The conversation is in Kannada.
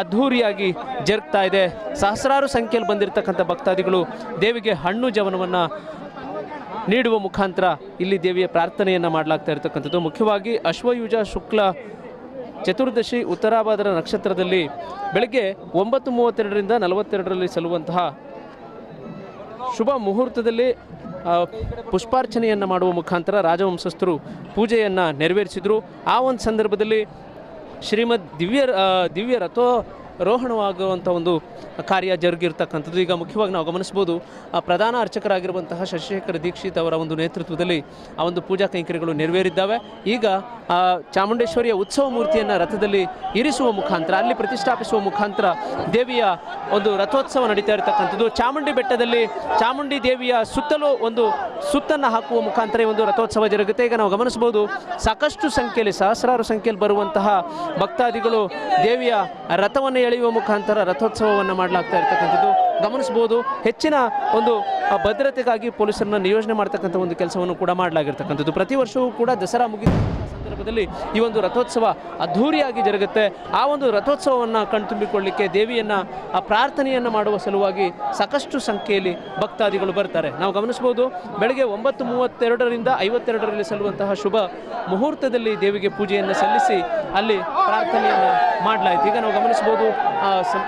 ಅದ್ಧೂರಿಯಾಗಿ ಜರುಗ್ತಾ ಇದೆ. ಸಹಸ್ರಾರು ಸಂಖ್ಯೆಯಲ್ಲಿ ಬಂದಿರತಕ್ಕಂಥ ಭಕ್ತಾದಿಗಳು ದೇವಿಗೆ ಹಣ್ಣು ಜವನವನ್ನು ನೀಡುವ ಮುಖಾಂತರ ಇಲ್ಲಿ ದೇವಿಯ ಪ್ರಾರ್ಥನೆಯನ್ನು ಮಾಡಲಾಗ್ತಾ ಇರತಕ್ಕಂಥದ್ದು. ಮುಖ್ಯವಾಗಿ ಅಶ್ವಯುಜ ಶುಕ್ಲ ಚತುರ್ದಶಿ ಉತ್ತರಾಭಾದ್ರ ನಕ್ಷತ್ರದಲ್ಲಿ ಬೆಳಗ್ಗೆ ಒಂಬತ್ತು ಮೂವತ್ತೆರಡರಿಂದ ನಲವತ್ತೆರಡರಲ್ಲಿ ಸಲ್ಲುವಂತಹ ಶುಭ ಮುಹೂರ್ತದಲ್ಲಿ ಪುಷ್ಪಾರ್ಚನೆಯನ್ನು ಮಾಡುವ ಮುಖಾಂತರ ರಾಜವಂಶಸ್ಥರು ಪೂಜೆಯನ್ನು ನೆರವೇರಿಸಿದರು. ಆ ಒಂದು ಸಂದರ್ಭದಲ್ಲಿ ಶ್ರೀಮದ್ ದಿವ್ಯ ಆ, ದಿವ್ಯ ರಥೋರೋಹಣವಾಗುವಂಥ ಒಂದು ಕಾರ್ಯ ಜರುಗಿರ್ತಕ್ಕಂಥದ್ದು. ಈಗ ಮುಖ್ಯವಾಗಿ ನಾವು ಗಮನಿಸ್ಬೋದು ಪ್ರಧಾನ ಅರ್ಚಕರಾಗಿರುವಂತಹ ಶಶಿಶೇಖರ ದೀಕ್ಷಿತ್ ಅವರ ಒಂದು ನೇತೃತ್ವದಲ್ಲಿ ಆ ಒಂದು ಪೂಜಾ ಕೈಂಕರ್ಯಗಳು ನೆರವೇರಿದ್ದಾವೆ. ಈಗ ಚಾಮುಂಡೇಶ್ವರಿಯ ಉತ್ಸವ ಮೂರ್ತಿಯನ್ನು ರಥದಲ್ಲಿ ಇರಿಸುವ ಮುಖಾಂತರ, ಅಲ್ಲಿ ಪ್ರತಿಷ್ಠಾಪಿಸುವ ಮುಖಾಂತರ ದೇವಿಯ ಒಂದು ರಥೋತ್ಸವ ನಡೀತಾ ಇರತಕ್ಕಂಥದ್ದು. ಚಾಮುಂಡಿ ಬೆಟ್ಟದಲ್ಲಿ ಚಾಮುಂಡಿ ದೇವಿಯ ಸುತ್ತಲೂ ಒಂದು ಸುತ್ತನ್ನು ಹಾಕುವ ಮುಖಾಂತರ ಈ ಒಂದು ರಥೋತ್ಸವ ಜರುಗುತ್ತೆ. ಈಗ ನಾವು ಗಮನಿಸಬಹುದು ಸಾಕಷ್ಟು ಸಂಖ್ಯೆಯಲ್ಲಿ, ಸಹಸ್ರಾರು ಸಂಖ್ಯೆಯಲ್ಲಿ ಬರುವಂತಹ ಭಕ್ತಾದಿಗಳು ದೇವಿಯ ರಥವನ್ನು ಎಳೆಯುವ ಮುಖಾಂತರ ರಥೋತ್ಸವವನ್ನು ಮಾಡಲಾಗ್ತಾ ಇರತಕ್ಕಂಥದ್ದು. ಗಮನಿಸಬಹುದು ಹೆಚ್ಚಿನ ಒಂದು ಭದ್ರತೆಗಾಗಿ ಪೊಲೀಸರನ್ನ ನಿಯೋಜನೆ ಮಾಡ್ತಕ್ಕಂಥ ಒಂದು ಕೆಲಸವನ್ನು ಕೂಡ ಮಾಡಲಾಗಿರ್ತಕ್ಕಂಥದ್ದು. ಪ್ರತಿ ವರ್ಷವೂ ಕೂಡ ದಸರಾ ಮುಗಿದ ಸಂದರ್ಭದಲ್ಲಿ ಈ ಒಂದು ರಥೋತ್ಸವ ಅದ್ಧೂರಿಯಾಗಿ ಜರುಗುತ್ತೆ. ಆ ಒಂದು ರಥೋತ್ಸವವನ್ನು ಕಣ್ತುಂಬಿಕೊಳ್ಳಿಕ್ಕೆ ದೇವಿಯನ್ನು ಆ ಪ್ರಾರ್ಥನೆಯನ್ನು ಮಾಡುವ ಸಲುವಾಗಿ ಸಾಕಷ್ಟು ಸಂಖ್ಯೆಯಲ್ಲಿ ಭಕ್ತಾದಿಗಳು ಬರ್ತಾರೆ. ನಾವು ಗಮನಿಸ್ಬೋದು ಬೆಳಗ್ಗೆ ಒಂಬತ್ತು ಮೂವತ್ತೆರಡರಿಂದ ಐವತ್ತೆರಡರಲ್ಲಿ ಸಲ್ಲುವಂತಹ ಶುಭ ಮುಹೂರ್ತದಲ್ಲಿ ದೇವಿಗೆ ಪೂಜೆಯನ್ನು ಸಲ್ಲಿಸಿ ಅಲ್ಲಿ ಪ್ರಾರ್ಥನೆಯನ್ನು ಮಾಡಲಾಯಿತು. ಈಗ ನಾವು ಗಮನಿಸ್ಬೋದು ಆ,